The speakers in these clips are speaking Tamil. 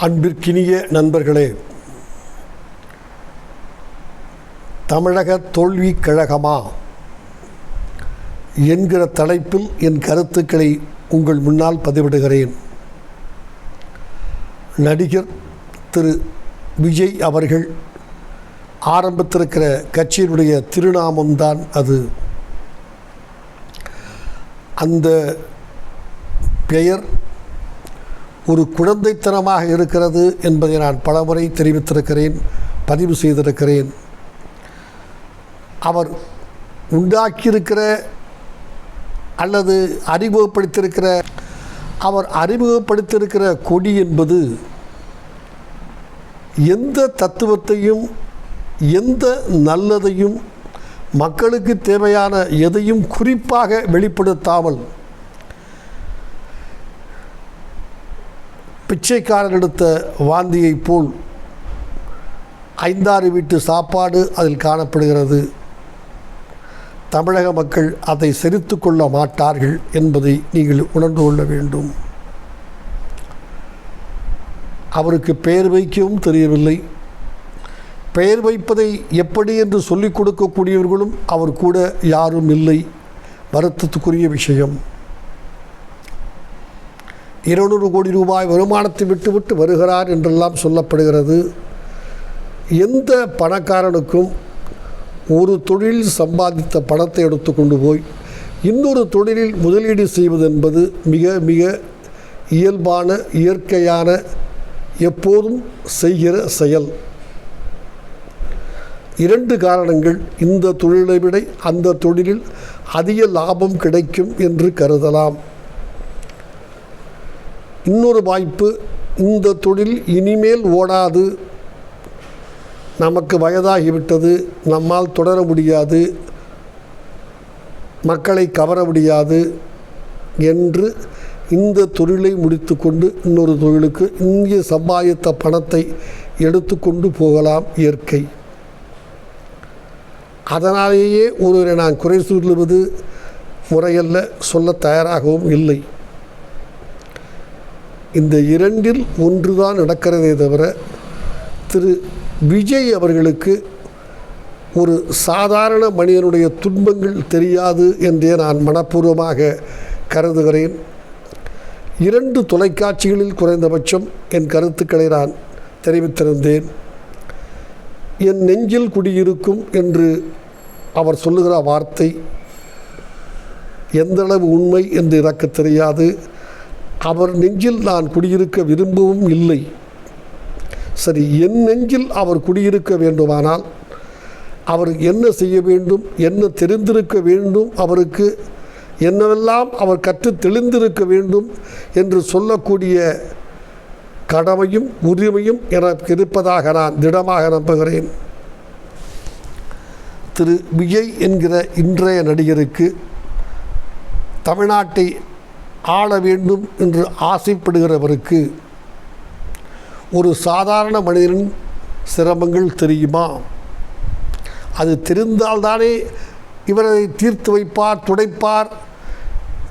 அன்பிற்கினிய நண்பர்களே தமிழக தோல்வி கழகமா என்கிற தலைப்பில் என் கருத்துக்களை உங்கள் முன்னால் பதிவிடுகிறேன். நடிகர் திரு. விஜய் அவர்கள் ஆரம்பித்திருக்கிற கட்சியினுடைய திருநாமம்தான் அது. அந்த பெயர் ஒரு குழந்தைத்தனமாக இருக்கிறது என்பதை நான் பலமுறை தெரிவித்திருக்கிறேன் பதிவு செய்திருக்கிறேன். அவர் உண்டாக்கியிருக்கிற அல்லது அறிமுகப்படுத்தியிருக்கிற அவர் அறிமுகப்படுத்தியிருக்கிற கொடி என்பது எந்த தத்துவத்தையும் எந்த நல்லதையும் மக்களுக்கு தேவையான எதையும் குறிப்பாக வெளிப்படுத்தாமல் பிச்சைக்காரன் எடுத்த வாந்தியைப் போல் ஐந்தாறு வீட்டு சாப்பாடு அதில் காணப்படுகிறது. தமிழக மக்கள் அதை செரித்து கொள்ள மாட்டார்கள் என்பதை நீங்கள் உணர்ந்து கொள்ள வேண்டும். அவருக்கு பெயர் வைக்கவும் தெரியவில்லை. பெயர் வைப்பதை எப்படி என்று சொல்லிக் கொடுக்கக்கூடியவர்களும் அவர் கூட யாரும் இல்லை. வருத்தத்துக்குரிய விஷயம். இருநூறு கோடி ரூபாய் வருமானத்தை விட்டுவிட்டு வருகிறார் என்றெல்லாம் சொல்லப்படுகிறது. எந்த பணக்காரனுக்கும் ஒரு தொழில் சம்பாதித்த பணத்தை எடுத்துக்கொண்டு போய் இன்னொரு தொழிலில் முதலீடு செய்வது என்பது மிக மிக இயல்பான இயற்கையான எப்போதும் செய்கிற செயல். இரண்டு காரணங்கள் இந்த தொழிலை விட அந்த தொழிலில் அதிக லாபம் கிடைக்கும் என்று கருதலாம். இன்னொரு வாய்ப்பு இந்த தொழில் இனிமேல் ஓடாது. நமக்கு வயதாகிவிட்டது நம்மால் தொடர முடியாது. மக்களை கவர முடியாது என்று இந்த தொழிலை முடித்துக்கொண்டு இன்னொரு தொழிலுக்கு இந்திய சம்பாதித்த பணத்தை எடுத்துக்கொண்டு போகலாம் இயற்கை. அதனாலேயே ஒருவரை நான் குறை சொல்லுவது முறையல்ல சொல்ல தயாராகவும் இல்லை. இந்த இரண்டில் ஒன்றுதான் நடக்கிறதே தவிர திரு. விஜய் அவர்களுக்கு ஒரு சாதாரண மனிதனுடைய துன்பங்கள் தெரியாது என்றே நான் மனப்பூர்வமாக கருதுகிறேன். இரண்டு தொலைக்காட்சிகளில் குறைந்தபட்சம் என் கருத்துக்களை நான் தெரிவித்திருந்தேன். என் நெஞ்சில் குடியிருக்கும் என்று அவர் சொல்லுகிற வார்த்தை எந்தளவு உண்மை என்று எனக்கு தெரியாது. அவர் நெஞ்சில் நான் குடியிருக்க விரும்பவும் இல்லை. சரி என் நெஞ்சில் அவர் குடியிருக்க வேண்டுமானால் அவர் என்ன செய்ய வேண்டும் என்ன தெரிந்திருக்க வேண்டும் அவருக்கு என்னவெல்லாம் அவர் கற்று தெளிந்திருக்க வேண்டும் என்று சொல்லக்கூடிய கடமையும் உரிமையும் எனக்கு இருப்பதாக நான் திடமாக நம்புகிறேன். திரு. விஜய் என்கிற இன்றைய நடிகருக்கு தமிழ்நாட்டை ஆள வேண்டும் என்று ஆசைப்படுகிறவருக்கு ஒரு சாதாரண மனிதனின் சிரமங்கள் தெரியுமா? அது தெரிந்தால்தானே இவரை தீர்த்து வைப்பார் துடைப்பார்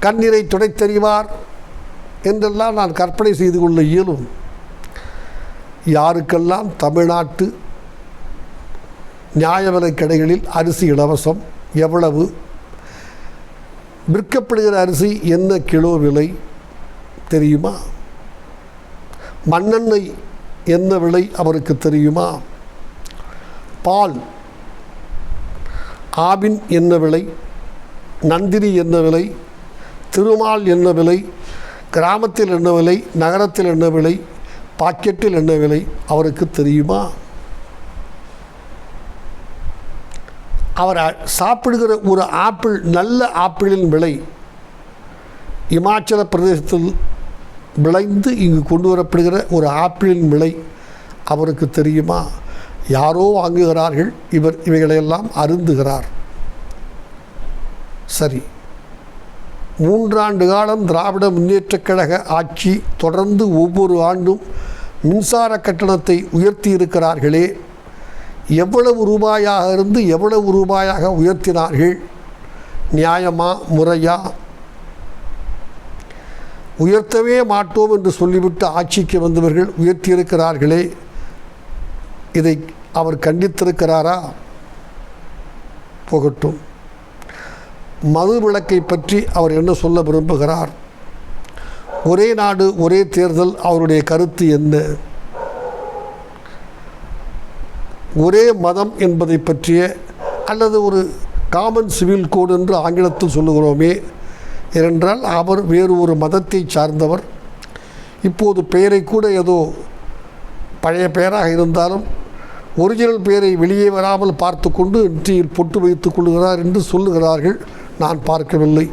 கண்ணீரை துடைத்தறிவார் என்றெல்லாம் நான் கற்பனை செய்து கொள்ள இயலும். யாருக்கெல்லாம் தமிழ்நாட்டு நியாயவிலைக் கடைகளில் அரிசி இலவசம் எவ்வளவு? விற்கப்படுகிற அரிசி என்ன கிலோ விலை தெரியுமா? மண்ணெண்ணெய் என்ன விலை அவருக்கு தெரியுமா? பால் ஆபின் என்ன விலை? நந்தினி என்ன விலை? திருமால் என்ன விலை? கிராமத்தில் என்ன விலை? நகரத்தில் என்ன விலை? பாக்கெட்டில் என்ன விலை அவருக்கு தெரியுமா? அவர் சாப்பிடுகிற ஒரு ஆப்பிள் நல்ல ஆப்பிளின் விலை இமாச்சல பிரதேசத்தில் விளைந்து இங்கு கொண்டு வரப்படுகிற ஒரு ஆப்பிளின் விலை அவருக்கு தெரியுமா? யாரோ வாங்குகிறார்கள் இவர் இவைகளையெல்லாம் அருந்துகிறார். சரி. மூன்றாண்டு காலம் திராவிட முன்னேற்றக் கழக ஆட்சி தொடர்ந்து ஒவ்வொரு ஆண்டும் மின்சார கட்டணத்தை உயர்த்தி இருக்கிறார்களே எவ்வளவு ரூபாயாக இருந்து எவ்வளவு ரூபாயாக உயர்த்தினார்கள்? நியாயமா முறையா? உயர்த்தவே மாட்டோம் என்று சொல்லிவிட்டு ஆட்சிக்கு வந்தவர்கள் உயர்த்தியிருக்கிறார்களே இதை அவர் கண்டித்திருக்கிறாரா? போகட்டும். மது விளக்கை பற்றி அவர் என்ன சொல்ல விரும்புகிறார்? ஒரே நாடு ஒரே தேர்தல் அவருடைய கருத்து என்ன? ஒரே மதம் என்பதை பற்றிய அல்லது ஒரு காமன் சிவில் கோடு என்று ஆங்கிலத்தில் சொல்லுகிறோமே. ஏனென்றால் அவர் வேறு ஒரு மதத்தை சார்ந்தவர். இப்போது பெயரை கூட ஏதோ பழைய பெயராக இருந்தாலும் ஒரிஜினல் பெயரை வெளியே வராமல் பார்த்து கொண்டு நெற்றியில் பொட்டு வைத்துக் கொள்கிறார் என்று சொல்லுகிறார்கள் நான் பார்க்கவில்லை.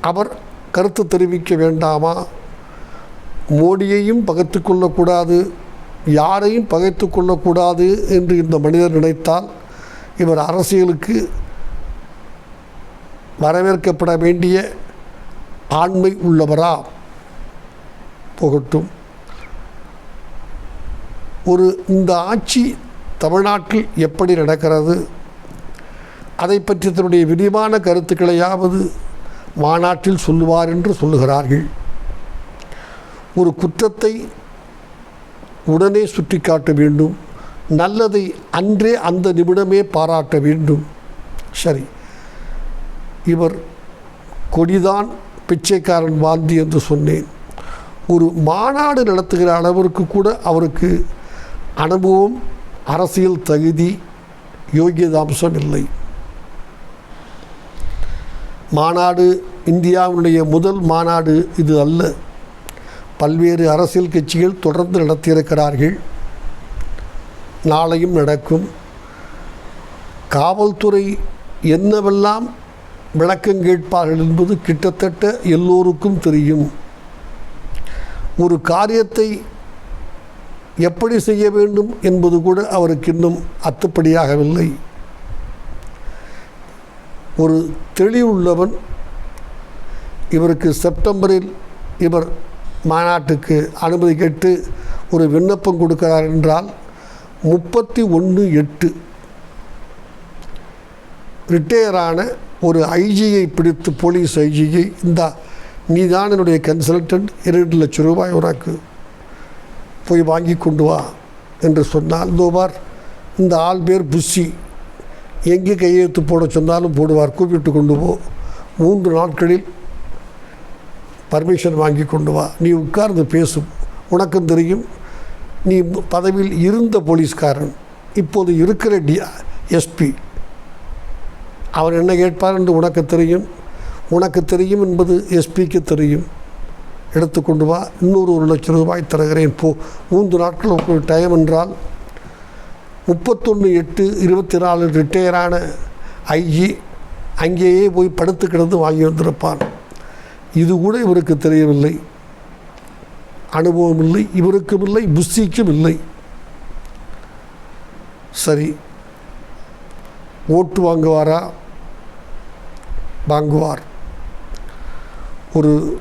அவர் கருத்து தெரிவிக்க வேண்டாமா? மோடியையும் பகத்து கொள்ளக்கூடாது. யாரையும் பகைத்து கொள்ளக்கூடாது என்று இந்த மனிதர் நினைத்தால் இவர் அரசியலுக்கு வரவேற்கப்பட வேண்டிய ஆண்மை உள்ளவரா? போகட்டும். ஒரு இந்த ஆட்சி தமிழ்நாட்டில் எப்படி நடக்கிறது? அதை பற்றி தன்னுடைய விரிவான கருத்துக்களையாவது மாநாட்டில் சொல்லுவார் என்று சொல்லுகிறார்கள். ஒரு குற்றத்தை உடனே சுட்டிக்காட்ட வேண்டும். நல்லதை அன்றே அந்த நிமிடமே பாராட்ட வேண்டும். சரி. இவர் கொடிதான் பிச்சைக்காரன் வாந்தி என்று சொன்னேன். ஒரு மாநாடு நடத்துகிற அளவிற்கு கூட அவருக்கு அனுபவம் அரசியல் தகுதி யோகியதாம்சம் இல்லை. மாநாடு இந்தியாவுடைய முதல் மாநாடு இது அல்ல. பல்வேறு அரசியல் கட்சிகள் தொடர்ந்து நடத்தியிருக்கிறார்கள். நாளையும் நடக்கும். காவல்துறை என்னவெல்லாம் விளக்கம் கேட்பார்கள் என்பது கிட்டத்தட்ட எல்லோருக்கும் தெரியும். ஒரு காரியத்தை எப்படி செய்ய வேண்டும் என்பது கூட அவருக்கு இன்னும் அத்துப்படியாகவில்லை. ஒரு தெளிவுள்ளவன் இவருக்கு செப்டம்பரில் இவர் மாநாட்டுக்கு அனுமதி கேட்டு ஒரு விண்ணப்பம் கொடுக்கிறார் என்றால் முப்பத்தி ஒன்று எட்டு ரிட்டையரான ஒரு ஐஜியை பிடித்து போலீஸ் ஐஜியை இந்த நீதான் என்னுடைய கன்சல்டன்ட் இரண்டு லட்சம் ரூபாய் உனக்கு போய் வாங்கி கொண்டு வா என்று சொன்னால் தோபார் இந்த ஆள் பேர் புஷி எங்கே கையெழுத்து போட சொன்னாலும் போடுவார் கூப்பிட்டு கொண்டு போ. மூன்று நாட்களில் பர்மிஷன் வாங்கி கொண்டு வா. நீ உட்கார்ந்து பேசும். உனக்கும் தெரியும். நீ பதவியில் இருந்த போலீஸ்காரன். இப்போது இருக்கிற டி எஸ்பி அவர் என்ன கேட்பார் என்று உனக்கு தெரியும். உனக்கு தெரியும் என்பது எஸ்பிக்கு தெரியும். எடுத்துக்கொண்டு வா. இன்னொரு ஒரு லட்சம் ரூபாய் தருகிறேன். போ. மூன்று நாட்கள் டைம் என்றால் முப்பத்தொன்று எட்டு இருபத்தி நாலு ரிட்டையரான ஐஜி அங்கேயே போய் படுத்து கிடந்து வாங்கி வந்திருப்பான் இது கூட இவருக்கு தெரியவில்லை. அனுபவம் இல்லை இவருக்கும் இல்லை புஸ்திக்கும் இல்லை. சரி ஓட்டு வாங்குவாரா? வாங்குவார். ஒரு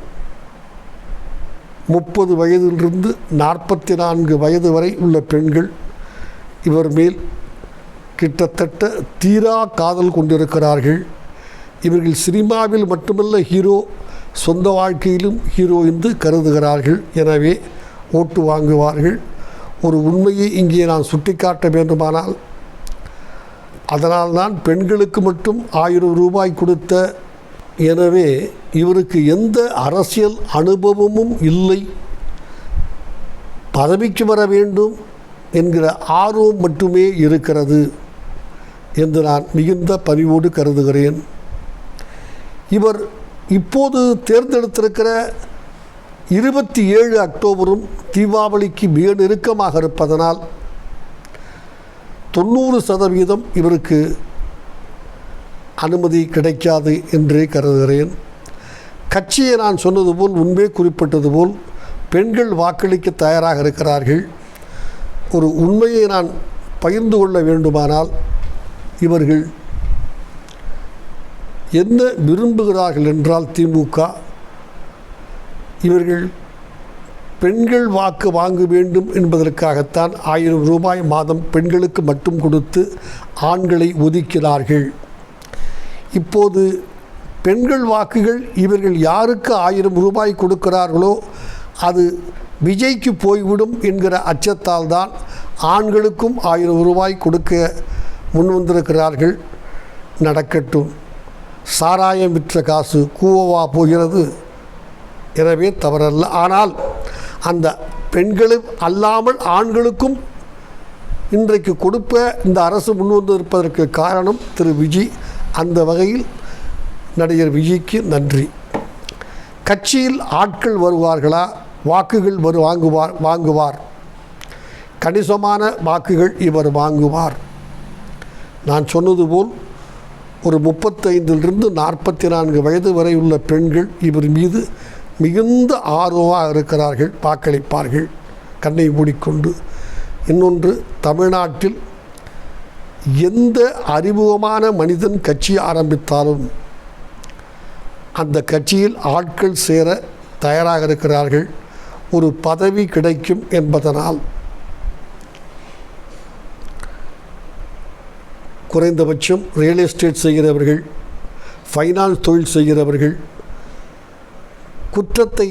முப்பது வயதிலிருந்து நாற்பத்தி நான்கு வயது வரை உள்ள பெண்கள் இவர் மேல் கிட்டத்தட்ட தீரா காதல் கொண்டிருக்கிறார்கள். இவர்கள் சினிமாவில் மட்டுமல்ல ஹீரோ சொந்த வாழ்க்கையிலும் ஹீரோ என்று கருதுகிறார்கள். எனவே ஓட்டு வாங்குவார்கள். ஒரு உண்மையை இங்கே நான் சுட்டிக்காட்ட வேண்டுமானால் அதனால்தான் பெண்களுக்கு மட்டும் ஆயிரம் ரூபாய் கொடுத்த எனவே இவருக்கு எந்த அரசியல் அனுபவமும் இல்லை. பதவிக்கு வர வேண்டும் என்கிற ஆர்வம் மட்டுமே இருக்கிறது என்று நான் மிகுந்த பணிவோடு கருதுகிறேன். இவர் இப்போது தேர்ந்தெடுத்திருக்கிற இருபத்தி ஏழு அக்டோபரும் தீபாவளிக்கு மிக நெருக்கமாக இருப்பதனால் தொண்ணூறு சதவீதம் இவருக்கு அனுமதி கிடைக்காது என்றே கருதுகிறேன். கட்சியை நான் சொன்னது போல் முன்பே குறிப்பிட்டது போல் பெண்கள் வாக்களிக்க தயாராக இருக்கிறார்கள். ஒரு உண்மையை நான் பகிர்ந்து கொள்ள வேண்டுமானால் இவர்கள் என்ன விரும்புகிறார்கள் என்றால் திமுக. இவர்கள் பெண்கள் வாக்கு வாங்க வேண்டும் என்பதற்காகத்தான் ஆயிரம் ரூபாய் மாதம் பெண்களுக்கு மட்டும் கொடுத்து ஆண்களை ஒதுக்கிறார்கள். இப்போது பெண்கள் வாக்குகள் இவர்கள் யாருக்கு ஆயிரம் ரூபாய் கொடுக்கிறார்களோ அது விஜய்க்கு போய்விடும் என்கிற அச்சத்தால் தான் ஆண்களுக்கும் ஆயிரம் ரூபாய் கொடுக்க முன்வந்திருக்கிறார்கள். நடக்கட்டும். சாராயம் விற்ற காசு கூவவா போகிறது? எனவே தவறல்ல. ஆனால் அந்த பெண்களும் அல்லாமல் ஆண்களுக்கும் இன்றைக்கு கொடுப்ப இந்த அரசு முன்வந்து இருப்பதற்கு காரணம் திரு. விஜி. அந்த வகையில் நடிகர் விஜிக்கு நன்றி. கட்சியில் ஆட்கள் வருவார்களா? வாக்குகள் வரு வாங்குவார் வாங்குவார். கணிசமான வாக்குகள் இவர் வாங்குவார். நான் சொன்னது போல் ஒரு முப்பத்தைந்திலிருந்து நாற்பத்தி நான்கு வயது வரை உள்ள பெண்கள் இவர் மீது மிகுந்த ஆர்வமாக இருக்கிறார்கள் வாக்களிப்பார்கள் கண்ணை மூடிக்கொண்டு. இன்னொன்று தமிழ்நாட்டில் எந்த அறிமுகமான மனிதன் கட்சி ஆரம்பித்தாலும் அந்த கட்சியில் ஆட்கள் சேர தயாராக இருக்கிறார்கள். ஒரு பதவி கிடைக்கும் என்பதனால் குறைந்தபட்சம் ரியல் எஸ்டேட் செய்கிறவர்கள் ஃபைனான்ஸ் தொழில் செய்கிறவர்கள் குற்றத்தை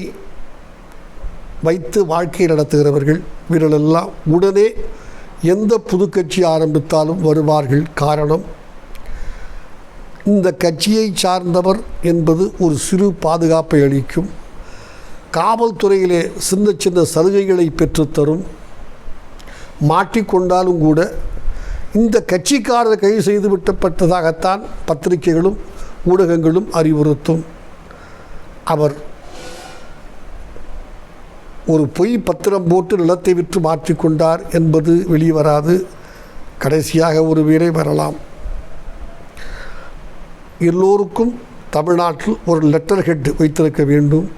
வைத்து வாழ்க்கை நடத்துகிறவர்கள் இவர்களெல்லாம் உடனே எந்த புது கட்சி ஆரம்பித்தாலும் வருவார்கள். காரணம் இந்த கட்சியை சார்ந்தவர் என்பது ஒரு சிறு பாதுகாப்பை அளிக்கும். காவல்துறையிலே சின்ன சின்ன சலுகைகளை பெற்றுத்தரும். மாட்டிக்கொண்டாலும் கூட இந்த கட்சிக்காரர் கைது செய்து விட்டப்பட்டதாகத்தான் பத்திரிகைகளும் ஊடகங்களும் அறிவுறுத்தும். அவர் ஒரு பொய் பத்திரம் போட்டு நிலத்தை விற்று மாற்றிக்கொண்டார் என்பது வெளிவராது. கடைசியாக ஒரு வீரை வரலாம். எல்லோருக்கும் தமிழ்நாட்டில் ஒரு லெட்டர் ஹெட் வைத்திருக்க வேண்டும்.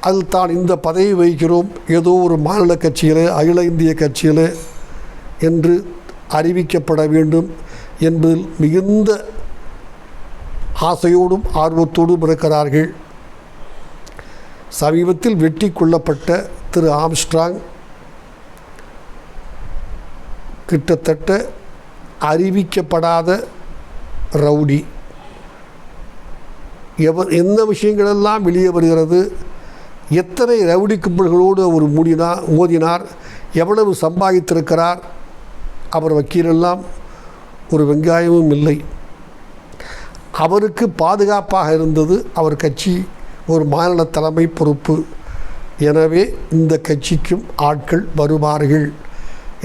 அதில் தான் இந்த பதவி வகிக்கிறோம். ஏதோ ஒரு மாநில கட்சியிலே அகில இந்திய கட்சியிலே என்று அறிவிக்கப்பட வேண்டும் என்பதில் மிகுந்த ஆசையோடும் ஆர்வத்தோடும் இருக்கிறார்கள். சமீபத்தில் வெட்டி கொல்லப்பட்ட திரு ஆம்ஸ்ட்ராங் கிட்டத்தட்ட அறிவிக்கப்படாத ரவுடி. எவர் எந்த விஷயங்களெல்லாம் வெளியே வருகிறது? எத்தனை ரவுடி கும்பல்களோடு அவர் மூடினார் மோதினார்? எவ்வளவு சம்பாதித்திருக்கிறார்? அவர் வக்கீலெல்லாம் ஒரு வெங்காயமும் இல்லை. அவருக்கு பாதுகாப்பாக இருந்தது அவர் கட்சி ஒரு மாநில தலைமை பொறுப்பு. எனவே இந்த கட்சிக்கும் ஆட்கள் வருவார்கள்.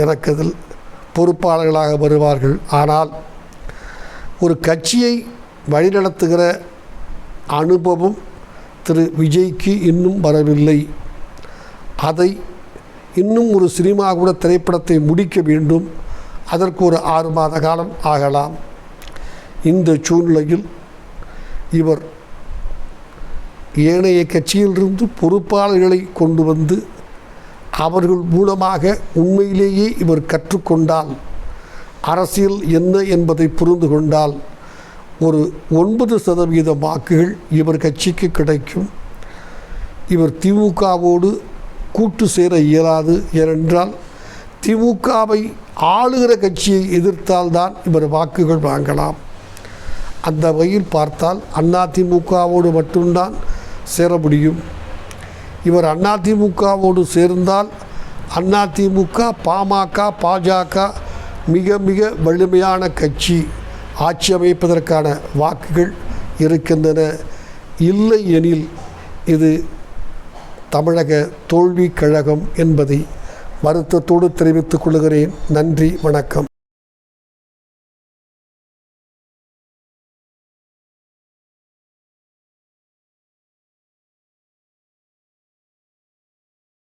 எனக்கு அதில் பொறுப்பாளர்களாக வருவார்கள். ஆனால் ஒரு கட்சியை வழிநடத்துகிற அனுபவம் திரு விஜய்க்கு இன்னும் வரவில்லை. அதை இன்னும் ஒரு சினிமா கூட திரைப்படத்தை முடிக்க வேண்டும். அதற்கு ஒரு ஆறு மாத காலம் ஆகலாம். இந்த சூழ்நிலையில் இவர் ஏனைய கட்சியிலிருந்து பொறுப்பாளர்களை கொண்டு வந்து அவர்கள் மூலமாக உண்மையிலேயே இவர் கற்றுக்கொண்டால் அரசியல் என்ன என்பதை புரிந்து கொண்டால் ஒரு ஒன்பது சதவீத வாக்குகள் இவர் கட்சிக்கு கிடைக்கும். இவர் திமுகவோடு கூட்டு சேர இயலாது ஏனென்றால் திமுகவை ஆளுகிற கட்சியை எதிர்த்தால்தான் இவர் வாக்குகள் வாங்கலாம். அந்த வகையில் பார்த்தால் அதிமுகவோடு மட்டும்தான் சேர முடியும். இவர் அதிமுகவோடு சேர்ந்தால் அதிமுக பாமக பாஜக மிக மிக வலிமையான கட்சி ஆட்சி அமைப்பதற்கான வாக்குகள் இருக்கின்றன. இல்லை எனில் இது தமிழக தோல்வி கழகம் என்பதை வருத்தத்தோடு தெரிவித்துக் கொள்கிறேன். நன்றி வணக்கம்.